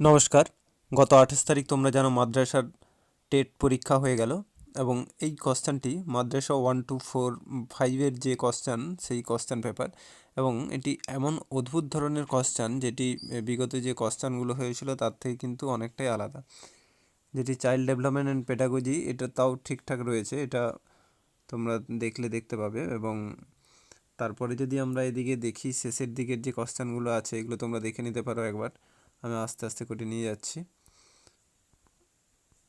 নমস্কার। গত আঠাশ তারিখ তোমরা জানো মাদ্রাসার টেট পরীক্ষা হয়ে গেল এবং এই কোশ্চেনটি মাদ্রাসা ওয়ান টু ফোর ফাইভের যে কোশ্চেন, সেই কোশ্চেন পেপার এবং এটি এমন অদ্ভুত ধরনের কোশ্চেন যেটি বিগত যে কোশ্চেনগুলো হয়েছিল তার থেকে কিন্তু অনেকটাই আলাদা। যেটি চাইল্ড ডেভেলপমেন্ট অ্যান্ড পেডাগজি, এটা তাও ঠিকঠাক রয়েছে, এটা তোমরা দেখলে দেখতে পাবে এবং তারপরে যদি আমরা এদিকে দেখি, শেষের দিকের যে কোশ্চেনগুলো আছে, এগুলো তোমরা দেখে নিতে পারো একবার। আমি আস্তে আস্তে করে নিয়ে যাচ্ছি।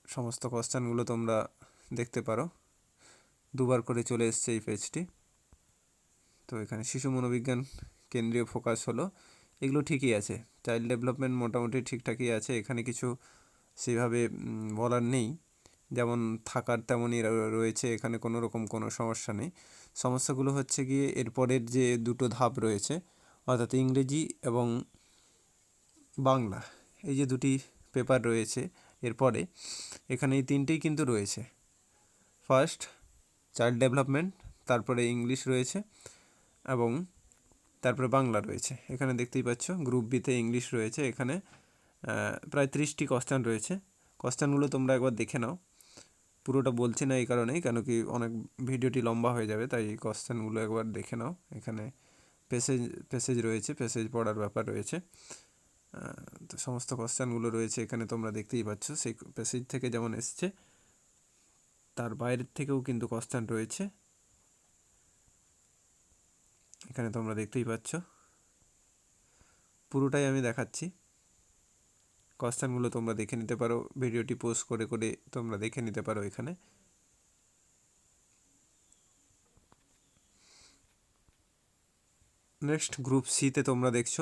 সমস্ত কোশ্চেনগুলো তোমরা দেখতে পারো। দুবার করে চলে এসছে এই পেজটি তো এখানে শিশু মনোবিজ্ঞান কেন্দ্রীয় ফোকাস হলো। এগুলো ঠিকই আছে। চাইল্ড ডেভেলপমেন্ট মোটামুটি ঠিকঠাকই আছে। এখানে কিছু সেভাবে বলার নেই। যেমন থাকার তেমনই রয়েছে। এখানে কোনো রকম কোনো সমস্যা নেই। সমস্যাগুলো হচ্ছে গিয়ে এরপরের যে দুটো ধাপ রয়েছে, অর্থাৎ ইংরেজি এবং বাংলা, এই যে দুটি পেপার রয়েছে, এরপরে এখানে এই তিনটেই কিন্তু রয়েছে। ফার্স্ট চাইল্ড ডেভেলপমেন্ট তারপরে ইংলিশ রয়েছে এবং তারপরে বাংলা রয়েছে। এখানে দেখতেই পাচ্ছ গ্রুপ বিতে ইংলিশ রয়েছে, এখানে প্রায় ত্রিশটি কোশ্চেন রয়েছে। কোশ্চেনগুলো তোমরা একবার দেখে নাও। পুরোটা বলছি না এই কারণেই, কেন কি অনেক ভিডিওটি লম্বা হয়ে যাবে, তাই এই কোশ্চেনগুলো একবার দেখে নাও। এখানে প্যাসেজ প্যাসেজ রয়েছে প্যাসেজ পড়ার ব্যাপার রয়েছে। তো সমস্ত কোশ্চেনগুলো রয়েছে এখানে তোমরা দেখতেই পাচ্ছ। সেই প্যাসেজ থেকে যেমন এসছে, তার বাইরের থেকেও কিন্তু কোশ্চেন রয়েছে। এখানে তোমরা দেখতেই পাচ্ছ। পুরোটাই আমি দেখাচ্ছি। কোশ্চেনগুলো তোমরা দেখে নিতে পারো, ভিডিওটি পোস্ট করে করে তোমরা দেখে নিতে পারো এখানে। নেক্সট গ্রুপ সিতে তোমরা দেখছ।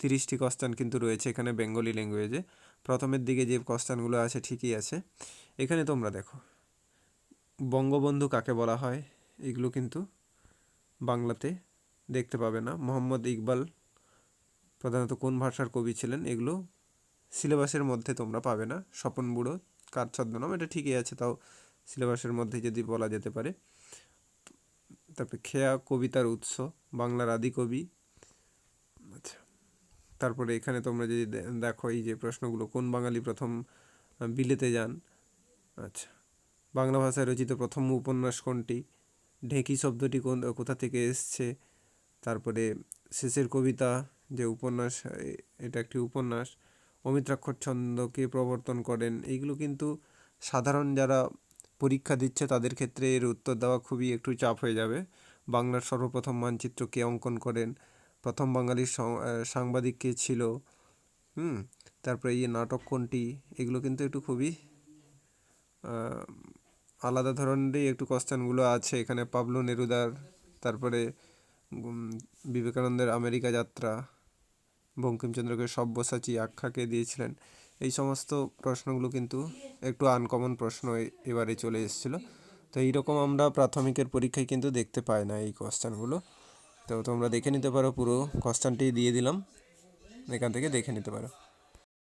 তিরিশটি কোশ্চেন কিন্তু রয়েছে এখানে বেঙ্গলি ল্যাঙ্গুয়েজে প্রথমের দিকে যে কোশ্চেনগুলো আছে, ঠিকই আছে। এখানে তোমরা দেখো, বঙ্গবন্ধু কাকে বলা হয়, এগুলো কিন্তু বাংলাতে দেখতে পাবে না। মোহাম্মদ ইকবাল প্রধানত কোন ভাষার কবি ছিলেন, এগুলো সিলেবাসের মধ্যে তোমরা পাবে না। স্বপন বুড়ো, কার ছদ্মনাম, এটা ঠিকই আছে, তাও সিলেবাসের মধ্যে যদি বলা যেতে পারে। তারপরে খেয়া কবিতার উৎস, বাংলার আদি কবি তারপরে এখানে তোমরা যদি দেখো এই যে প্রশ্নগুলো, কোন বাঙালি প্রথম বিলেতে যান? আচ্ছা বাংলা ভাষায় রচিত প্রথম উপন্যাস কোনটি? ঢেঁকি শব্দটি কোন, কোথা থেকে এসছে? তারপরে শেষের কবিতা যে উপন্যাস এটা একটি উপন্যাস। অমিত্রাক্ষর ছন্দকে প্রবর্তন করেন। এইগুলো কিন্তু সাধারণ যারা পরীক্ষা দিচ্ছে, তাদের ক্ষেত্রে এর উত্তর দেওয়া খুবই একটু চাপ হয়ে যাবে। বাংলার সর্বপ্রথম মানচিত্র কে অঙ্কন করেন। প্রথম বাঙালির সাংবাদিক কে ছিল? হুম, তারপরে এই নাটক কোনটি, এগুলো কিন্তু একটু খুবই আলাদা ধরনেরই একটু কোশ্চেনগুলো আছে। এখানে পাবলো নেরুদার, তারপরে বিবেকানন্দের আমেরিকা যাত্রা, বঙ্কিমচন্দ্রকে সব্যসাচী আখ্যাকে দিয়েছিলেন? এই সমস্ত প্রশ্নগুলো কিন্তু একটু আনকমন প্রশ্ন এবারে চলে এসেছিল। তো এইরকম আমরা প্রাথমিকের পরীক্ষায় কিন্তু দেখতে পাই না এই কোশ্চেনগুলো তো তোমরা দেখে নিতে পারো পুরো কস্টানটি দিয়ে দিলাম। এখান থেকে দেখে নিতে পারো।